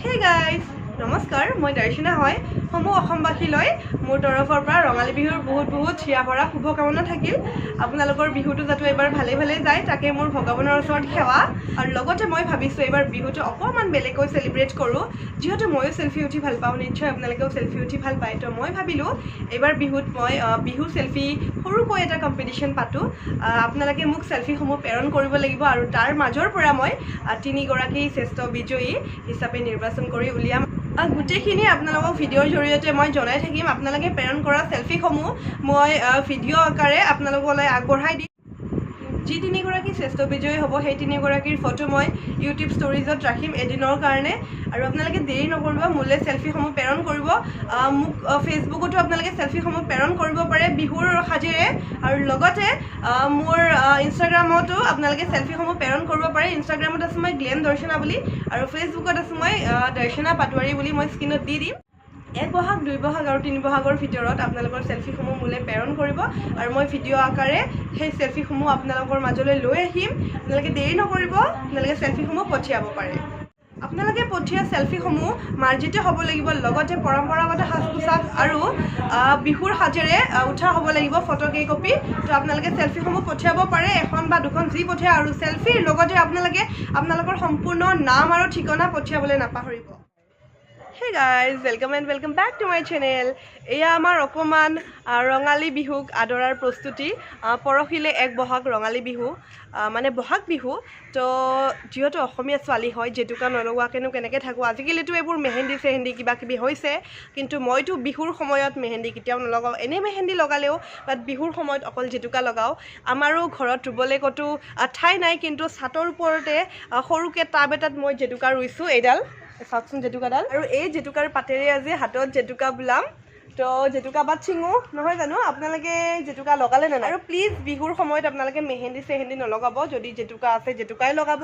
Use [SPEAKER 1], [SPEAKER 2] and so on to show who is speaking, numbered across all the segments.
[SPEAKER 1] Hey guys নমস্কাৰ মই দৰ্শনা হয়। সমূহ অসমবাসীলৈ মোৰ তৰফৰ পৰা ৰঙালী বিহুৰ বহুত বহুত চিৰা ভৰা শুভকামনা থাকিল। আপোনালোকৰ বিহুটো যাতে এইবাৰ ভালে ভালে যায় তাকে মোৰ ভগৱানৰ ওচৰত সেৱা। আৰু লগতে মই ভাবিছোঁ এইবাৰ বিহুটো অকণমান বেলেগকৈ চেলিব্ৰেট কৰোঁ। যিহেতু ময়ো চেল্ফি উঠি ভাল পাওঁ নিশ্চয় আপোনালোকেও চেল্ফি উঠি ভাল পায়। তো মই ভাবিলোঁ এইবাৰ বিহুত মই বিহু চেল্ফি সৰুকৈ এটা কম্পিটিশ্যন পাতোঁ। আপোনালোকে মোক চেল্ফিসমূহ প্ৰেৰণ কৰিব লাগিব আৰু তাৰ মাজৰ পৰা মই তিনিগৰাকী শ্ৰেষ্ঠ বিজয়ী হিচাপে নিৰ্বাচন কৰি উলিয়াম। গোটেইখিনি আপোনালোকক ভিডিঅ'ৰ জৰিয়তে মই জনাই থাকিম। আপোনালোকে প্ৰেৰণ কৰা চেল্ফিসমূহ মই ভিডিঅ' আকাৰে আপোনালোকলৈ আগবঢ়াই দিম। যি তিনিগৰাকী শ্ৰেষ্ঠ বিজয়ী হ'ব সেই তিনিগৰাকীৰ ফটো মই ইউটিউব ষ্টৰিজত ৰাখিম এদিনৰ কাৰণে। আৰু আপোনালোকে দেৰি নকৰিব মোলৈ চেল্ফিসমূহ প্ৰেৰণ কৰিব। মোক ফেচবুকতো আপোনালোকে চেল্ফিসমূহ প্ৰেৰণ কৰিব পাৰে বিহুৰ সাজেৰে। আৰু লগতে মোৰ ইনষ্টাগ্ৰামতো আপোনালোকে চেল্ফিসমূহ প্ৰেৰণ কৰিব পাৰে। ইনষ্টাগ্ৰামত আছোঁ মই গ্লেন দৰ্শনা বুলি। আৰু ফেচবুকত আছোঁ মই দৰ্শনা পাটোৱাৰী বুলি মই স্ক্ৰীণত দি দিম। এক বহাগ দুই বহাগ আৰু তিনি বহাগৰ ভিতৰত আপোনালোকৰ চেল্ফিসমূহ মোলৈ প্ৰেৰণ কৰিব আৰু মই ভিডিঅ' আকাৰে সেই চেল্ফিসমূহ আপোনালোকৰ মাজলৈ লৈ আহিম। আপোনালোকে দেৰি নকৰিব আপোনালোকে চেল্ফিসমূহ পঠিয়াব পাৰে। আপোনালোকে পঠিওৱা চেল্ফিসমূহ মাৰ্জিত হ'ব লাগিব লগতে পৰম্পৰাগত সাজ পোছাক আৰু বিহুৰ সাজেৰে উঠা হ'ব লাগিব ফটো কেইকপি তো আপোনালোকে চেল্ফিসমূহ পঠিয়াব পাৰে এখন বা দুখন যি পঠিয়ায় আৰু চেল্ফিৰ লগতে আপোনালোকে আপোনালোকৰ সম্পূৰ্ণ নাম আৰু ঠিকনা পঠিয়াবলৈ নাপাহৰিব। Hey guys welcome and welcome back to my channel এয়া আমাৰ অকণমান ৰঙালী বিহুক আদৰাৰ প্ৰস্তুতি পৰহিলৈ এক বহাগ ৰঙালী বিহু মানে বহাগ বিহু তো যিহেতু অসমীয়া ছোৱালী হয় জেতুকা নলগোৱাকেনো কেনেকৈ থাকোঁ আজিকালিতো এইবোৰ মেহেন্দি চেহেন্দি কিবা কিবি হৈছে কিন্তু মইতো বিহুৰ সময়ত মেহেন্দি কেতিয়াও নলগাওঁ এনেই মেহেন্দি লগালেও বাট বিহুৰ সময়ত অকল জেতুকা লগাওঁ আমাৰো ঘৰত ৰুবলৈ ক'তো ঠাই নাই কিন্তু ছাটৰ ওপৰতে সৰুকৈ টাব এটাত মই জেতুকা ৰুইছোঁ এইডাল চাওকচোন জেতুকাডাল আৰু এই জেতুকাৰ পাতেৰে আজি হাতত জেতুকা বোলাম। তো জেতুকা পাত ছিঙো নহয় জানো? আপোনালোকে জেতুকা লগালে নে নাই? আৰু প্লিজ বিহুৰ সময়ত আপোনালোকে মেহেন্দি চেহেন্দি নলগাব। যদি জেতুকা আছে জেতুকাই লগাব।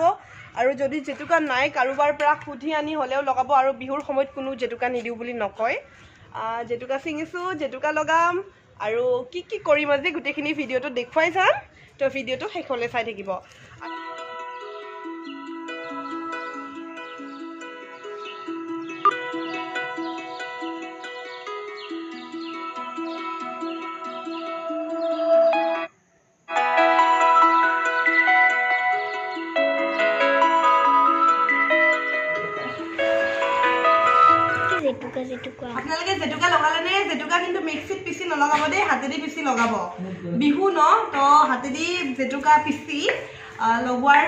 [SPEAKER 1] আৰু যদি জেতুকা নাই কাৰোবাৰ পৰা সুধি আনি হ'লেও লগাব। আৰু বিহুৰ সময়ত কোনো জেতুকা নিদিওঁ বুলি নকয়। জেতুকা ছিঙিছোঁ জেতুকা লগাম। আৰু কি কি কৰিম আজি গোটেইখিনি ভিডিঅ'টো দেখুৱাই যাম। তো ভিডিঅ'টো শেষলৈ চাই থাকিব।
[SPEAKER 2] জেতুকা জেতুকা।
[SPEAKER 1] আপোনালোকে জেতুকা লগালে নে? জেতুকা কিন্তু মিক্সিত পিচি নলগাব দেই হাতেদি পিচি লগাব। বিহু ন তো হাতেদি জেতুকা পিচি লগোৱাৰ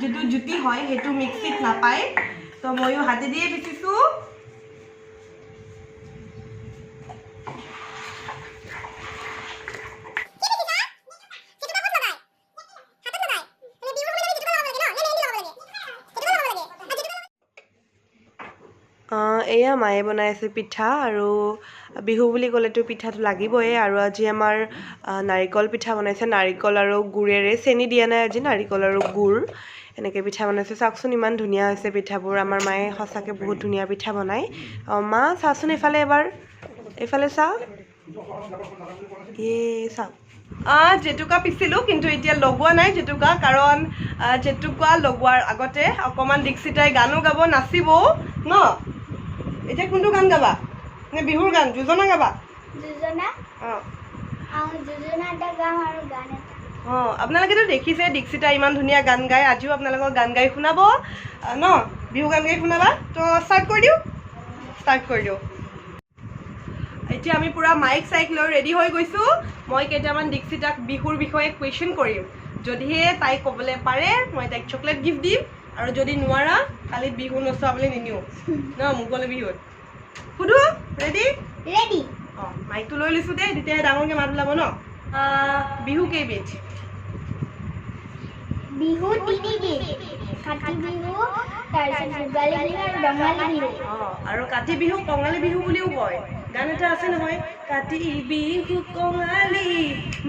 [SPEAKER 1] যিটো জুতি হয় সেইটো মিক্সিত নাপায়। তো ময়ো হাতেদিয়ে পিচিছোঁ। এয়া মায়ে বনাই আছে পিঠা আৰু বিহু বুলি ক'লেতো পিঠাটো লাগিবই আৰু আজি আমাৰ নাৰিকল পিঠা বনাইছে। নাৰিকল আৰু গুড়েৰে চেনি দিয়া নাই আজি নাৰিকল আৰু গুড় এনেকৈ পিঠা বনাইছে। চাওকচোন ইমান ধুনীয়া হৈছে পিঠাবোৰ। আমাৰ মায়ে সঁচাকৈ বহুত ধুনীয়া পিঠা বনায়। মা চাচোন এইফালে এবাৰ। এইফালে চা। চাওক। জেতুকা পিচিলোঁ কিন্তু এতিয়া লগোৱা নাই জেতুকা কাৰণ জেতুকা লগোৱাৰ আগতে অকণমান দীক্ষিতাই গানো গাব নাচিবও ন? এতিয়া কোনটো গান গাবা? নে বিহুৰ গান? যোজনা গাবা?
[SPEAKER 2] যোজনা
[SPEAKER 1] অঁ।
[SPEAKER 2] আৰু যোজনা এটা গাম আৰু গান এটা।
[SPEAKER 1] অঁ আপোনালোকেতো দেখিছে দীক্ষিতা ইমান ধুনীয়া গান গায় আজিও আপোনালোকক গান গাই শুনাব। ন বিহু গান গাই শুনাবা। তো ষ্টাৰ্ট কৰি দিওঁ? ষ্টাৰ্ট কৰি দিওঁ। এতিয়া আমি পূৰা মাইক চাইক লৈ ৰেডি হৈ গৈছোঁ। মই কেইটামান দীক্ষিতাক বিহুৰ বিষয়ে কুৱেশ্যন কৰিম। যদিহে তাই ক'বলৈ পাৰে মই তাইক চকলেট গিফ্ট দিম। আৰু যদি নোৱাৰা কালিত বিহু নচোৱাবলৈ নিনিওঁ। ন মুকলি বিহুত সুধো ৰেডি
[SPEAKER 2] ৰেডি
[SPEAKER 1] অঁ মাইকটো লৈ লৈছোঁ দেই তেতিয়াহে ডাঙৰকৈ মাত ওলাব ন? বিহু কেইবিধ
[SPEAKER 2] বিহু তিনিবিধ কাতি বিহু তাৰপিছত ভোগালী বিহু আৰু ৰঙালী বিহু।
[SPEAKER 1] অঁ আৰু কাতি বিহু কঙালী বিহু বুলিও কয়। গান এটা আছে নহয় কাতি বিহু কঙালী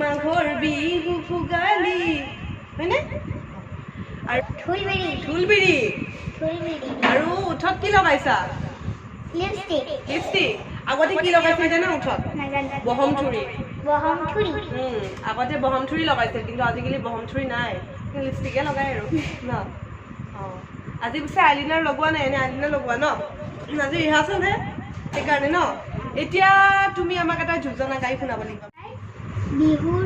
[SPEAKER 1] মাঘৰ বিহু ভোগালী। হয়নে?
[SPEAKER 2] ঢোলবিৰি
[SPEAKER 1] ঢোলবিৰি
[SPEAKER 2] ঢোলবিৰি
[SPEAKER 1] আৰু উঠত কি লগাইছা?
[SPEAKER 2] লিপষ্টিক।
[SPEAKER 1] লিপষ্টিক। আগতে কি লগাইছিল জানা উঠত?
[SPEAKER 2] নাজানো।
[SPEAKER 1] বহম চুৰি
[SPEAKER 2] বহম থুৰি
[SPEAKER 1] উম, আগতে বহম চুৰি লগাইছিল কিন্তু আজিকালি বহম চুৰি নাই লিপষ্টিকে লগাই আৰু ন? অঁ আজি পিছে আইলিনাৰ লগোৱা নাই এনে আইলিনাৰ লগোৱা ন? আজি ৰিহাৰ্চেলহে সেইকাৰণে ন? এতিয়া তুমি আমাক এটা যোজনা গাই শুনাব লাগিব।
[SPEAKER 2] বিহুৰ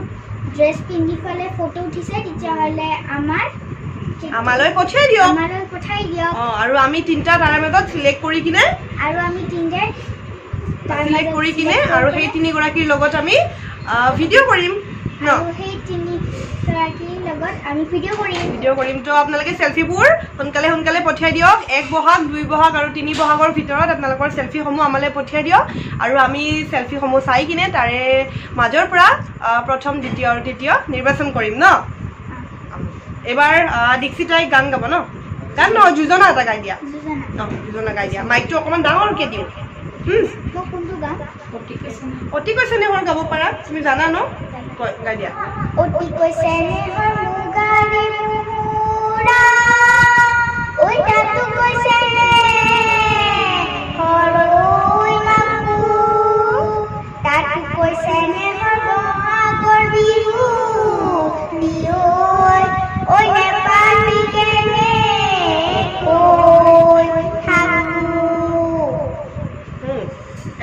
[SPEAKER 2] ড্ৰেছ পিন্ধি পেলাই ফটো উঠিছে তেতিয়াহ'লে আমাৰ
[SPEAKER 1] আমালৈ পঠিয়াই দিয়ক।
[SPEAKER 2] আমালৈ পঠাই দিয়ক।
[SPEAKER 1] অঁ আৰু আমি তিনিটা তাৰে মাজত চিলেক্ট কৰি কিনে
[SPEAKER 2] আৰু আমি তিনিটাই তাৰ
[SPEAKER 1] চিলেক্ট কৰি কিনে আৰু সেই তিনিগৰাকীৰ লগত আমি ভিডিঅ' কৰিম ন?
[SPEAKER 2] সেই তিনিগৰাকীৰ লগত আমি ভিডিঅ' কৰিম।
[SPEAKER 1] ভিডিঅ' কৰিম। তো আপোনালোকে চেলফিবোৰ সোনকালে সোনকালে পঠিয়াই দিয়ক। এক বহাগ দুই বহাগ আৰু তিনি বহাগৰ ভিতৰত আপোনালোকৰ চেলফিসমূহ আমালৈ পঠিয়াই দিয়ক। আৰু আমি চেলফিসমূহ চাই কিনে তাৰে মাজৰ পৰা প্ৰথম দ্বিতীয় আৰু তৃতীয় নিৰ্বাচন কৰিম ন? এইবাৰ আহ, দীক্ষিতাই গান গাব ন? গান নহয় যোজনা এটা গাই দিয়া।
[SPEAKER 2] যোজনা
[SPEAKER 1] অঁ যোজনা গাই দিয়া। মাইকটো অকণমান ডাঙৰকৈ দিওঁ।
[SPEAKER 2] কোনটো গাম?
[SPEAKER 1] অতিকৈ গাব পাৰা? তুমি জানা ন? কৈ গাই দিয়া।
[SPEAKER 2] অতিকৈ চেনেহৰ মুগাৰে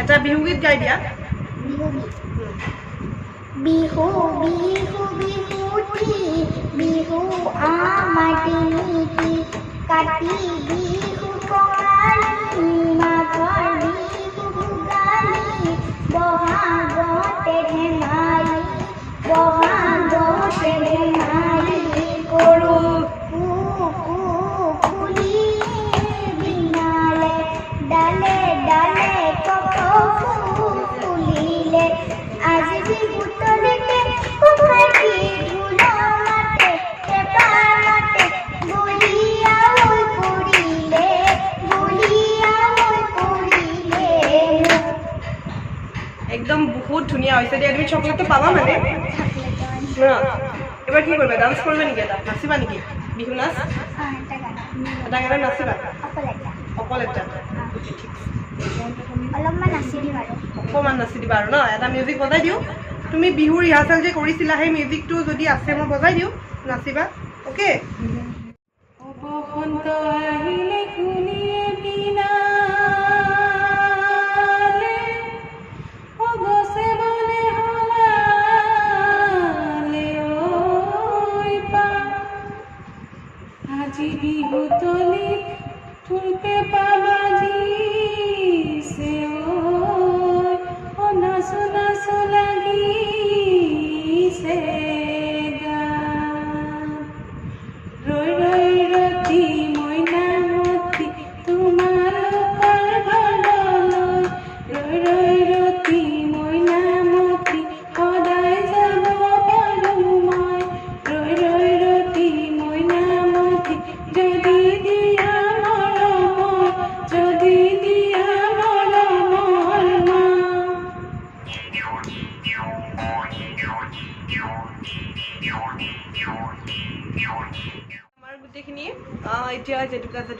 [SPEAKER 1] এটা বিহুগীত গাই দিয়া
[SPEAKER 2] বিহু গীত
[SPEAKER 1] হুম।
[SPEAKER 2] বিহু বিহু বিহুটি বিহু আমাৰ তিনিটি কাতি বিহু কঙালী মাঘৰ
[SPEAKER 1] হৈছে দিয়া তুমি চকলেটটো পাবা মানে। ন এবাৰ কি কৰিবা ডান্স কৰিবা নেকি? এটা নাচিবা নেকি? বিহু নাচ এটা গানত নাচিবা অকল এটা অকণমান নাচি দিবা আৰু ন? এটা মিউজিক বজাই দিওঁ। তুমি বিহু ৰিহাৰ্চেল যে কৰিছিলা, সেই মিউজিকটো যদি আছে, মই বজাই দিওঁ। নাচিবা। অ'কে বসন্ত আহিলে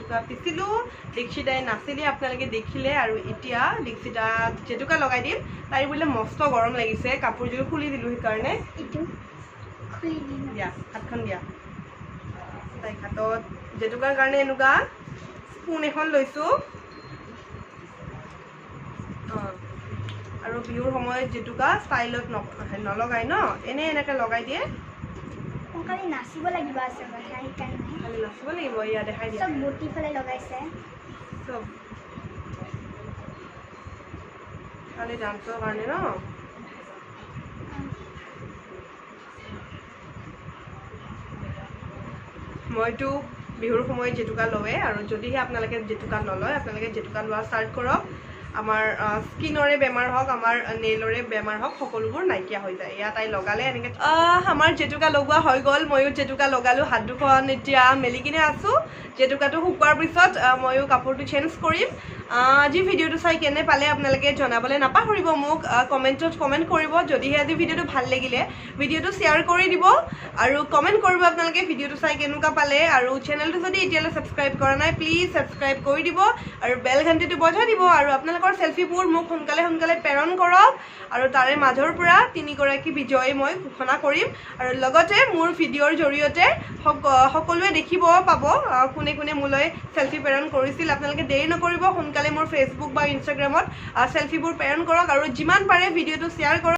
[SPEAKER 1] জেতুকা পিচিলোঁ দীক্ষিতাই নাচিলে আপোনালোকে দেখিলে আৰু এতিয়া দীক্ষিতাক জেতুকা লগাই দিম। তাইৰ বোলে মস্ত গৰম লাগিছে কাপোৰযোৰ খুলি দিলোঁ সেইকাৰণে। দিয়া হাতখন দিয়া। তাইক হাতত জেতুকাৰ কাৰণে এনেকুৱা স্পুন এখন লৈছোঁ। অঁ আৰু বিহুৰ সময়ত জেতুকা ষ্টাইলত ন- নলগাই ন এনেই এনেকৈ লগাই দিয়ে।
[SPEAKER 2] খালি নাচিব লাগিব আচলতে সেইকাৰণে।
[SPEAKER 1] নাচিব লাগিব এয়া দেখাই
[SPEAKER 2] চব বুটি ফালে লগাইছে।
[SPEAKER 1] চব। খালি ডান্সৰ কাৰণে ন? মইতো বিহুৰ সময়ত জেতুকা লওঁৱেই আৰু যদিহে আপোনালোকে জেতুকা নলয় আপোনালোকে জেতুকা লোৱা ষ্টাৰ্ট কৰক। আমাৰ স্কিনৰে বেমাৰ হওক আমাৰ নেইলৰে বেমাৰ হওক সকলোবোৰ নাইকিয়া হৈ যায়। এয়া তাই লগালে এনেকৈ আমাৰ জেতুকা লগোৱা হৈ গ'ল। ময়ো জেতুকা লগালোঁ হাত দুখন এতিয়া মেলি কিনে আছোঁ। জেতুকাটো শুকোৱাৰ পিছত ময়ো কাপোৰটো চেঞ্জ কৰিম। আজি ভিডিঅ'টো চাই কেনে পালে আপোনালোকে জনাবলৈ নাপাহৰিব মোক কমেণ্টত কমেণ্ট কৰিব। যদিহে আজি ভিডিঅ'টো ভাল লাগিলে ভিডিঅ'টো শ্বেয়াৰ কৰি দিব। আৰু কমেণ্ট কৰিব আপোনালোকে ভিডিঅ'টো চাই কেনেকুৱা পালে। আৰু চেনেলটো যদি এতিয়ালৈ ছাবস্ক্ৰাইব কৰা নাই প্লিজ ছাবস্ক্ৰাইব কৰি দিব। আৰু বেল ঘণ্টিটো বজাই দিব। আৰু আপোনালোকৰ আপোনালোকৰ চেল্ফিবোৰ মোক সোনকালে সোনকালে প্ৰেৰণ কৰক। আৰু তাৰে মাজৰ পৰা তিনিগৰাকী বিজয়ী মই ঘোষণা কৰিম। আৰু লগতে মোৰ ভিডিঅ'ৰ জৰিয়তে সক- সকলোৱে দেখিব পাব কোনে কোনে মোলৈ চেল্ফি প্ৰেৰণ কৰিছিল। আপোনালোকে দেৰি নকৰিব সোনকালে মোৰ ফেচবুক বা ইনষ্টাগ্ৰামত চেল্ফিবোৰ প্ৰেৰণ কৰক। আৰু যিমান পাৰে ভিডিঅ'টো শ্বেয়াৰ কৰক।